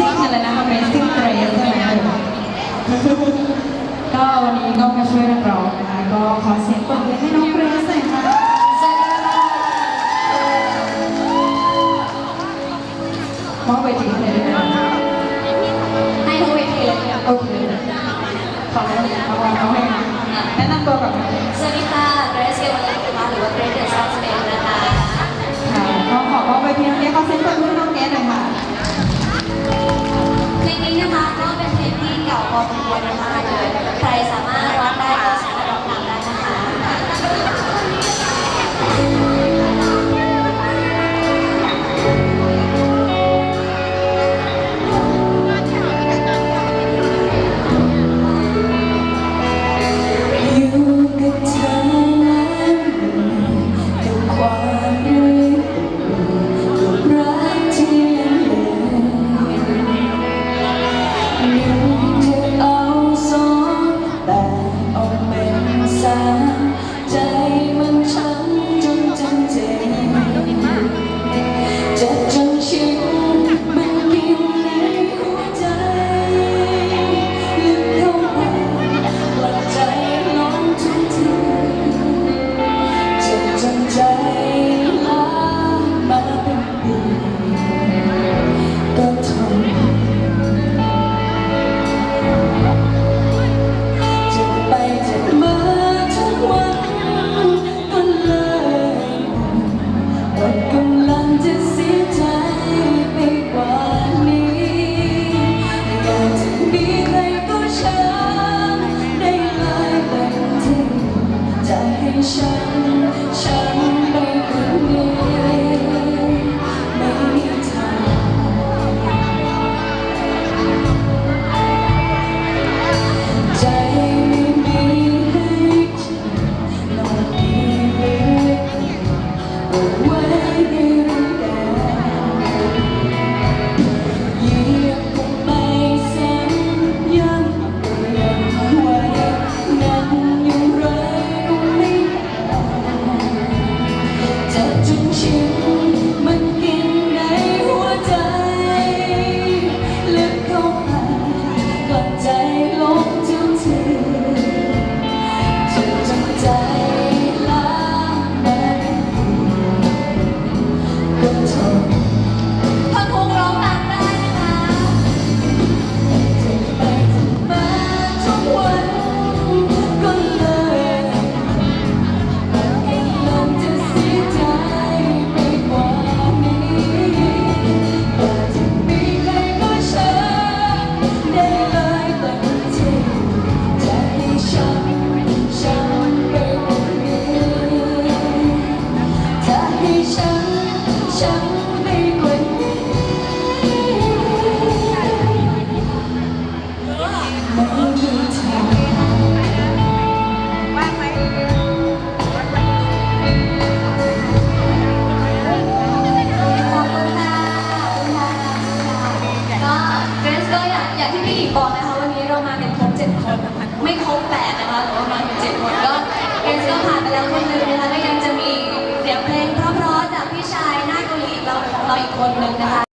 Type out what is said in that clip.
Amazing อะไรนะ Amazing Grace ใช่ไหมก็วันนี้ก็มาช่วยนักร้องนะคะ ก็ขอเสียงปรบมือให้น้องเกรซหน่อยค่ะมอบเวทีให้เลยได้ไให้ทุกเวทีเลยโอเคขอบคุณมากๆเอาให้นะแนะนำตัวก่อนสวัสดีค่ะ shine. บอกนะคะ จ็ดคนไม่ครบแปดนะคะแต่ว่ามาถึงเจ็ดคนก็เอ็นผ่านไปแล้วคนหนึ่งนะคะก็ยังจะมีเสียงเพลงเพราะๆจากพี่ชายหน้าเกาหลีเราของเราอีกคนหนึ่งนะคะ